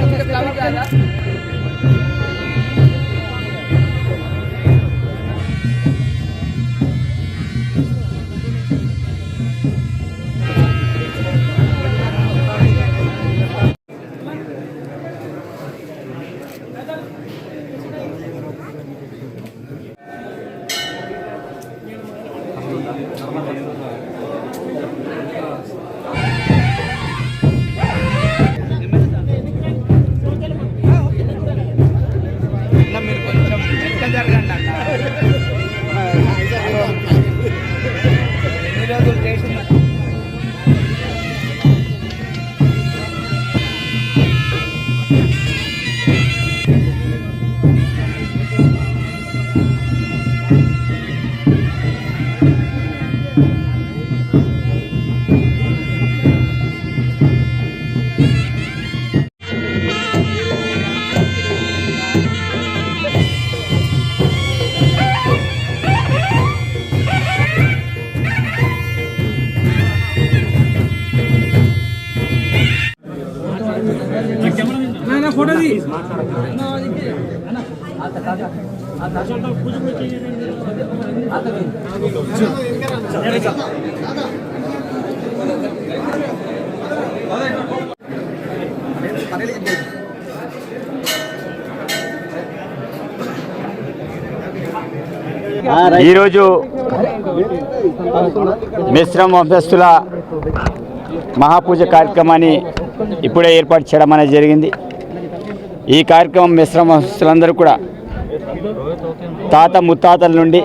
है ఈరోజు మిశ్రమ వంశస్థుల మహాపూజ కార్యక్రమాన్ని ఇప్పుడే ఏర్పాటు చేయడం అనేది జరిగింది. ఈ కార్యక్రమం మిశ్రమ కూడా తాత ముత్తాతల నుండి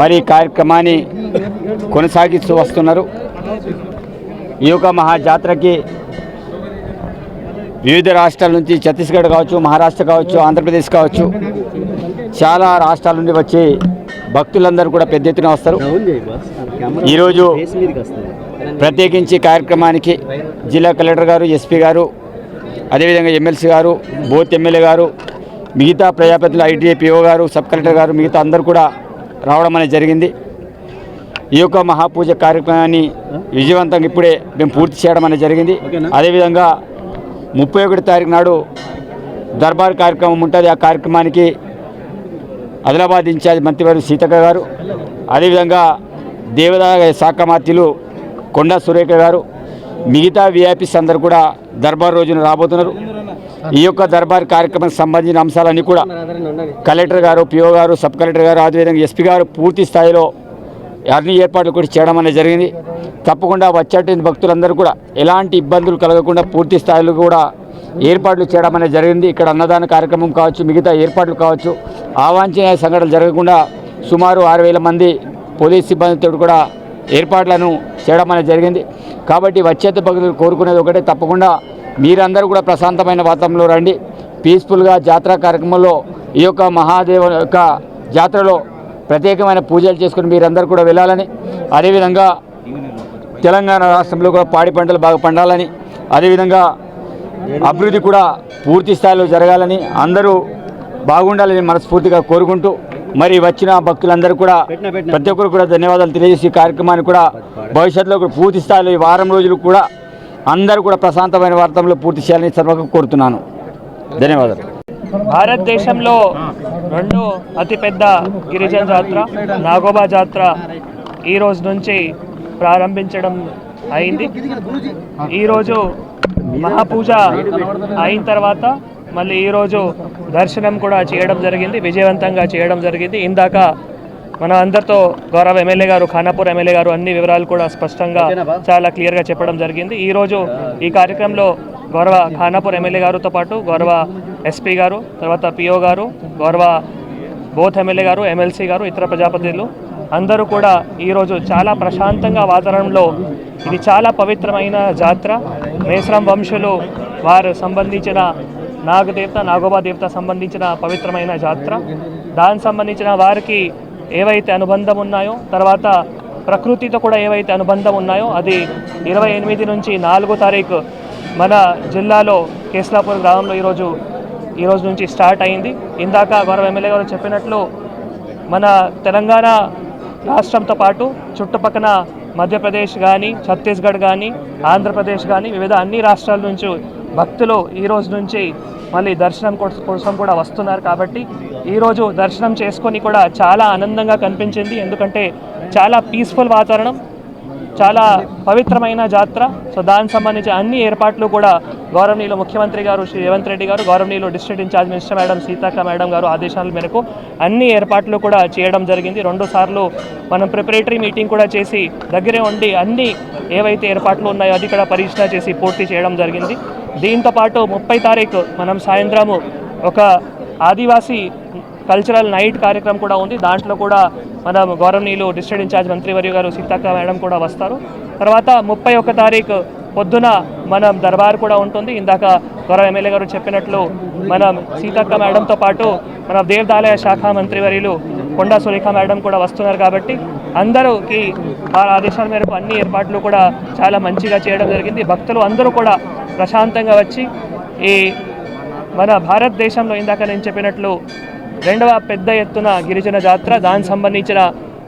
మరి ఈ కార్యక్రమాన్ని కొనసాగిస్తూ వస్తున్నారు. ఈ యొక్క మహాజాతరకి వివిధ రాష్ట్రాల నుంచి ఛత్తీస్గఢ్ కావచ్చు మహారాష్ట్ర కావచ్చు ఆంధ్రప్రదేశ్ కావచ్చు చాలా రాష్ట్రాల నుండి వచ్చి భక్తులందరూ కూడా పెద్ద ఎత్తున వస్తారు. ఈరోజు ప్రత్యేకించి కార్యక్రమానికి జిల్లా కలెక్టర్ గారు ఎస్పీ గారు అదేవిధంగా ఎమ్మెల్సీ గారు బోత్ ఎమ్మెల్యే గారు మిగతా ప్రజాప్రతినిధులు ఐటీఐ పిఓ గారు సబ్ కలెక్టర్ గారు మిగతా అందరూ కూడా రావడం అనేది జరిగింది. ఈ యొక్క మహాపూజ కార్యక్రమాన్ని విజయవంతంగా ఇప్పుడే మేము పూర్తి చేయడం అనేది జరిగింది. అదేవిధంగా ముప్పై ఒకటి తారీఖు నాడు దర్బార్ కార్యక్రమం ఉంటుంది. ఆ కార్యక్రమానికి ఆదిలాబాద్ ఇన్ఛార్జ్ మంత్రివారు సీతక్క గారు అదేవిధంగా దేవదాయ శాఖ మంత్రులు కొండా సురేఖ గారు మిగతా విఐపీస్ అందరు కూడా దర్బార్ రోజున రాబోతున్నారు. ఈ యొక్క దర్బార్ కార్యక్రమానికి సంబంధించిన అంశాలన్నీ కూడా కలెక్టర్ గారు పిఓ గారు సబ్ కలెక్టర్ గారు అదేవిధంగా ఎస్పీ గారు పూర్తి స్థాయిలో అన్ని ఏర్పాట్లు కూడా చేయడం అనేది జరిగింది. తప్పకుండా వచ్చేటువంటి భక్తులందరూ కూడా ఎలాంటి ఇబ్బందులు కలగకుండా పూర్తి స్థాయిలో కూడా ఏర్పాట్లు చేయడం అనేది జరిగింది. ఇక్కడ అన్నదాన కార్యక్రమం కావచ్చు మిగతా ఏర్పాట్లు కావచ్చు ఆవాంఛనీయ సంఘటనలు జరగకుండా సుమారు ఆరు వేల మంది పోలీస్ సిబ్బందితో కూడా ఏర్పాట్లను చేయడం అనేది జరిగింది. కాబట్టి వచ్చేత భక్తులు కోరుకునేది ఒకటే తప్పకుండా మీరందరూ కూడా ప్రశాంతమైన వాతావరణంలో రండి. పీస్ఫుల్గా జాతర కార్యక్రమంలో ఈ యొక్క మహాదేవ యొక్క జాతరలో ప్రత్యేకమైన పూజలు చేసుకుని మీరందరూ కూడా వెళ్ళాలని అదేవిధంగా తెలంగాణ రాష్ట్రంలో కూడా పాడి పంటలు బాగా పండాలని అదేవిధంగా అభివృద్ధి కూడా పూర్తి స్థాయిలో జరగాలని అందరూ బాగుండాలని మనస్ఫూర్తిగా కోరుకుంటూ మరి వచ్చిన భక్తులందరూ కూడా ప్రతి ఒక్కరు కూడా ధన్యవాదాలు తెలియజేసి ఈ కార్యక్రమాన్ని కూడా భవిష్యత్తులో కూడా పూర్తి స్థాయిలో ఈ వారం రోజులు కూడా అందరూ కూడా ప్రశాంతమైన వాతావరణంలో పూర్తి చేయాలని సర్వగా కోరుతున్నాను. ధన్యవాదాలు. భారతదేశంలో రెండో అతిపెద్ద గిరిజన జాతర నాగోబా జాతర ఈ రోజు నుంచి ప్రారంభించడం అయింది. ఈరోజు మహాపూజ అయిన తర్వాత మళ్ళీ ఈరోజు దర్శనం కూడా చేయడం జరిగింది విజయవంతంగా చేయడం జరిగింది. ఇందాక మన అందరితో గౌరవ ఎమ్మెల్యే గారు ఖానాపూర్ ఎమ్మెల్యే గారు అన్ని వివరాలు కూడా స్పష్టంగా చాలా క్లియర్గా చెప్పడం జరిగింది. ఈరోజు ఈ కార్యక్రమంలో గౌరవ ఖానాపూర్ ఎమ్మెల్యే గారితో పాటు గౌరవ ఎస్పీ గారు తర్వాత పిఓ గారు గౌరవ బోత్ ఎమ్మెల్యే గారు ఎమ్మెల్సీ గారు ఇతర ప్రజాప్రతినిధులు అందరూ కూడా ఈరోజు చాలా ప్రశాంతంగా వాతావరణంలో ఇది చాలా పవిత్రమైన జాతర. మేశ్రాం వంశులు వారు సంబంధించిన నాగదేవత నాగోబా దేవత సంబంధించిన పవిత్రమైన జాతర. దానికి సంబంధించిన వారికి ఏవైతే అనుబంధం ఉన్నాయో తర్వాత ప్రకృతితో కూడా ఏవైతే అనుబంధం ఉన్నాయో అది ఇరవై ఎనిమిది నుంచి నాలుగో తారీఖు మన జిల్లాలో కేస్లాపూర్ గ్రామంలో ఈరోజు ఈరోజు నుంచి స్టార్ట్ అయింది. ఇందాక గౌరవ ఎమ్మెల్యే గారు చెప్పినట్లు మన తెలంగాణ రాష్ట్రంతో పాటు చుట్టుపక్కల మధ్యప్రదేశ్ కానీ ఛత్తీస్గఢ్ కానీ ఆంధ్రప్రదేశ్ కానీ వివిధ అన్ని రాష్ట్రాల నుంచి భక్తులు ఈ రోజు నుంచి మళ్ళీ దర్శనం కోసం కూడా వస్తున్నారు కాబట్టి ఈరోజు దర్శనం చేసుకొని కూడా చాలా ఆనందంగా కనిపించింది. ఎందుకంటే చాలా పీస్ఫుల్ వాతావరణం. చాలా పవిత్రమైన జాతర. సో దానికి సంబంధించి అన్ని ఏర్పాట్లు కూడా గౌరవనీయులు ముఖ్యమంత్రి గారు శ్రీ రేవంత్ రెడ్డి గారు గౌరవనీయులు district incharge minister madam Seethakka madam గారు ఆదేశాల మేరకు అన్ని ఏర్పాట్లు కూడా చేయడం జరిగింది. రెండు సార్లు మనం ప్రిపరేటరీ మీటింగ్ కూడా చేసి దగ్గరే ఉండి అన్ని ఏవైతే ఏర్పాట్లు ఉన్నాయో అది కూడా పరీక్ష చేసి పూర్తి చేయడం జరిగింది. దీంతో పాటు ముప్పై తారీఖు మనం సాయంత్రము ఒక ఆదివాసీ కల్చరల్ నైట్ కార్యక్రమం కూడా ఉంది. దాంట్లో కూడా మన గౌరవనీయులు డిస్ట్రిక్ట్ ఇన్ఛార్జ్ మంత్రివర్య గారు సీతక్క మేడం కూడా వస్తారు. తర్వాత ముప్పై ఒక్క తారీఖు పొద్దున మనం దర్బార్ కూడా ఉంటుంది. ఇందాక గౌరవ ఎమ్మెల్యే గారు చెప్పినట్లు మనం సీతక్క మేడంతో పాటు మన దేవదాలయ శాఖ మంత్రివర్యులు కొండా సురేఖ మేడం కూడా వస్తున్నారు కాబట్టి అందరూకి వారి ఆదేశాల మేరకు అన్ని ఏర్పాట్లు కూడా చాలా మంచిగా చేయడం జరిగింది. భక్తులు అందరూ కూడా ప్రశాంతంగా వచ్చి ఈ మన భారతదేశంలో ఇందాక నేను చెప్పినట్లు రెండవ పెద్ద ఎత్తున గిరిజన జాతర దానికి సంబంధించిన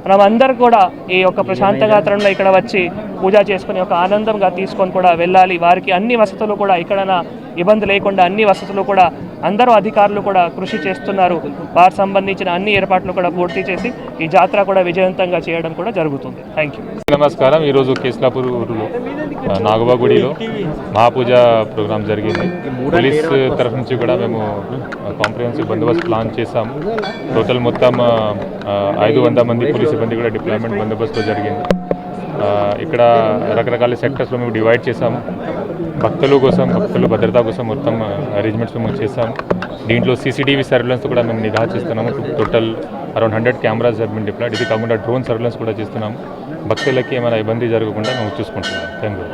మనం కూడా ఈ యొక్క ప్రశాంత గాత్రంలో ఇక్కడ వచ్చి పూజ చేసుకుని ఒక ఆనందంగా తీసుకొని కూడా వెళ్ళాలి. వారికి అన్ని వసతులు కూడా ఇక్కడ ఇబ్బంది లేకుండా అన్ని వసతులు కూడా అందరూ అధికారులు కూడా కృషి చేస్తున్నారు. వారికి సంబంధించిన అన్ని ఏర్పాట్లు కూడా పూర్తి చేసి ఈ జాతర కూడా విజయవంతంగా చేయడం కూడా జరుగుతుంది. థ్యాంక్ యూ నమస్కారం. ఈరోజు కేస్లాపూర్ ఊరిలో ఆ, నాగబా గుడిలో మహాపూజ ప్రోగ్రాం జరిగింది. పోలీస్ తరఫు నుంచి కూడా మేము కాంప్రిహెన్సివ్ బందోబస్తు ప్లాన్ చేశాము. టోటల్ మొత్తం ఐదు వంద మంది పోలీస్ సిబ్బంది కూడా డిప్లాయ్మెంట్ బందోబస్తు జరిగింది. ఇక్కడ రకరకాల సెక్టర్స్లో మేము డివైడ్ చేసాము భక్తుల కోసం భక్తులు భద్రత కోసం మొత్తం అరేంజ్మెంట్స్ మేము చేసాము దీంట్లో సీసీటీవీ సర్వేలెన్స్ కూడా మేము నిఘా చేస్తున్నాము. Total around hundred cameras had deployed ఇది కాకుండా డ్రోన్ సర్వేలెన్స్ కూడా చేస్తున్నాము. భక్తులకి ఏమైనా ఇబ్బంది జరగకుండా మేము చూసుకుంటున్నాము. Thank you